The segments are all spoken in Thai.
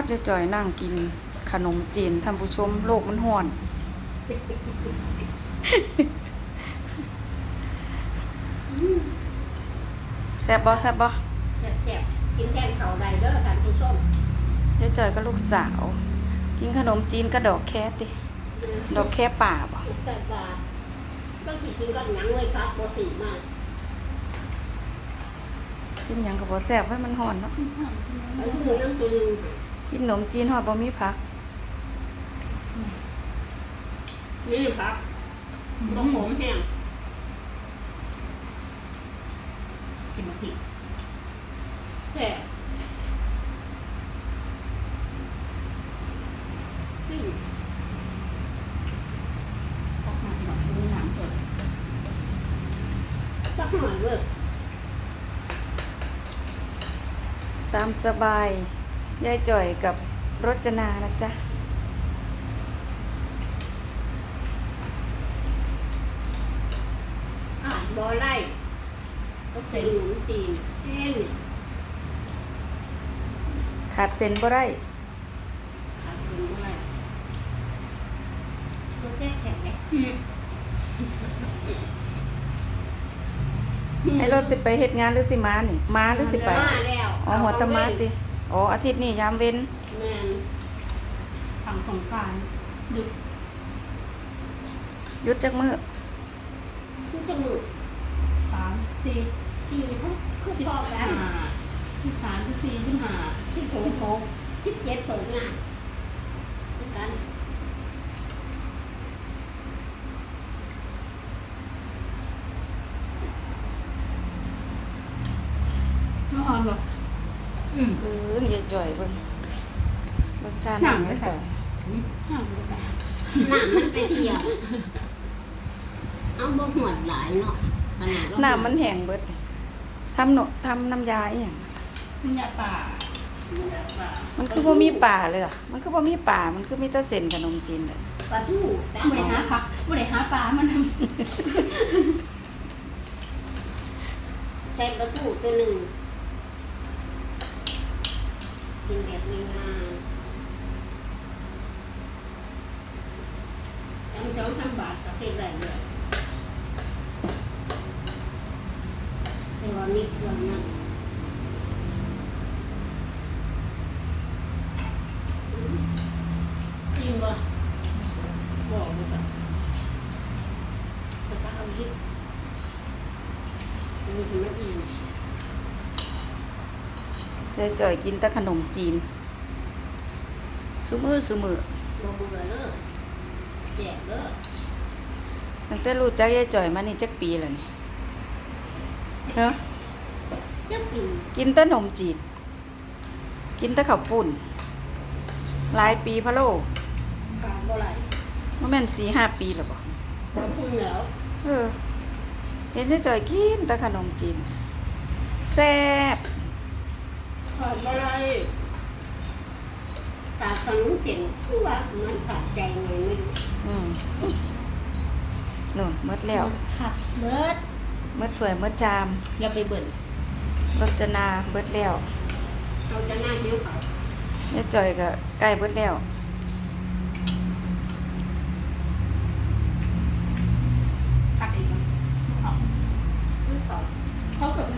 ดจะจ่อยนั่งกินขนมจีนท่านผู้ชมโลกมันห้อน แซ่บบ่แซ่บบ่แซ่บๆกินแทนเขาวใดเด้อท่านผู้ชมยายจ่อยก็ลูกสาว กินขนมจีนก็ดอกแค่ติ ดอกแค่ป่าบ่แต่ว่าก็สิกินกับหยังเลยครับบ่สิมากินหยังก็บ่แซ่บไว้มันห้อนเนาะไอ้หมูยังตัวหนึง กินขนมจีนฮอดบ่มีผักนี่ครับต้องหอมแห้งกินมะพริกแซ่บนี่ตักมาที่ดอกคูน้ำสดสักหน่อยเว้ยตามสบาย ยายจ่อยกับรจนานะจ๊ะอ่านบ่ไล่ก็ใส่หมูจีนเส้นขาดเส้นบ่ได้ขาดเส้นบ่ไล่ก็แซ่บแข็งเลยให้รถสิไปเฮ็ดงานหรือสิมานี่ มาหรือสิไปมาแล้วอ๋อหัวตะมาติ อ๋ออาทิตย์นี้ยามเว้นแม่นฝั่งสงกรารดึกหยุดจักมื้อคือจมูกสามสี่สี่ทุกคือพอกัห้านที่สามที่สี่ที่ห้าสิบหกหกสิบเจ็ดเปิดงานคือกันน้องออนบอก อืมเออยายจ่อยเบิ่งเบิ่งการนั่งยายจ่อยน้ำเลยค่ะน้ำมันไปเที่ยวเอาบ่หวดหลายเนาะขนาดเราน้ำมันแห้งเบิดทำหนทำน้ำยาอีหยังน้ำยาป่าน้ำยาป่ามันคือบ่มีป่าเลยล่ะ มันคือบ่มีป่ามันคือมีแต่เส้นขนมจีนเลยปลาทูแป้งบริหารผักบริหารปลามันทใช้ปลาทูตัวหนึ่ง กินแบบง่ายๆจำสองพันบาทก็เป็นไรเลยแต่ว่ามีเครื่องนั่นจริงบ่บอกเลยค่ะแต่ก็เอายิบมันถึงมันอิ่ม ยายจ่อยกินแต่ขนมจีนซุมื้อซุมื้อบ่เบื่อเด้อแจกเด้อตั้งแต่รู้จักยายจ่อยมานี่จักปีแล้วนี่เนาะจักปีกินแต่ขนมจีนกินแต่ข้าวปุ้นหลายปีพะโลกาบ่ไหลบ่แม่น4-5ปีแล้วบ่บ่พุ่งแล้วเออเห็นยายจ่อยกินแต่ขนมจีนแซ่บ ขาดบ่ไหลตาขนมเส้นคือว่ามันขาดใจไงไม่รู้อืมนู่นหมดแล้วำค่ะเบิดหมดถ้วยหมดจามเราไปเบิ่นรจนาเบิดแล้วเราจะหน้าเหี่ยวเขายายจ่อยก็ใกล้เบิดแล้ว ตักอีกมั้ยเอา คือเขา เขาเกิด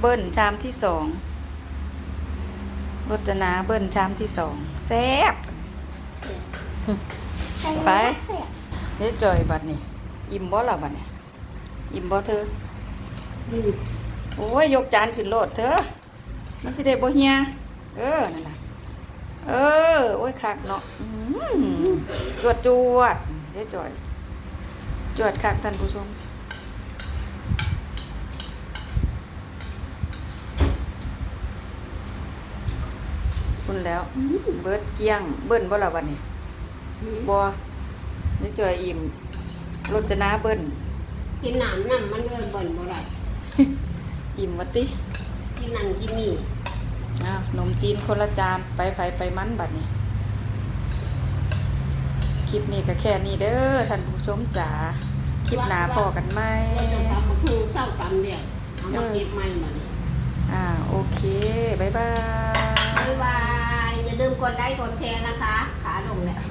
เบิ้ลชามที่สองรจนาเบิ้ลชามที่สองแซ่บไปยายจ่อยบัดนี่อิ่มบ่ล่ะบัดนี่อิ่มบ่เธออืมโอ้ยยกจานขึ้นโลดเธอมันสิได้บ่เฮียเออนั่นน่ะเออโอ้ยคักเนาะอื้อหือจวดจวดยายจ่อยจวดคักท่านผู้ชม คุณแล้ว เบิดเกลี้ยง เบิ้นบ่ล่ะบัดนี้อืมบ่ยายจ่อยอิ่มรจนาเบิ้นกินน้ำน้ำมันเดินบ่นบ่ไหลอิ่มวะติกินนั่นกินนี่อ้าวขนมจีนคนละจานไปไผไปมันบัดนี้คลิปนี้ก็แค่นี้เด้อท่านผู้ชมจ๋าคลิปหน้าพอกันไหมว่าจะทำมาคือเศร้าตำเนี่ยเอามาเก็บใหม่มานี่อ่าโอเค บ๊ายบายบ๊ายบาย อย่าลืมกดไลค์กดแชร์นะคะ ขาลงแล้ว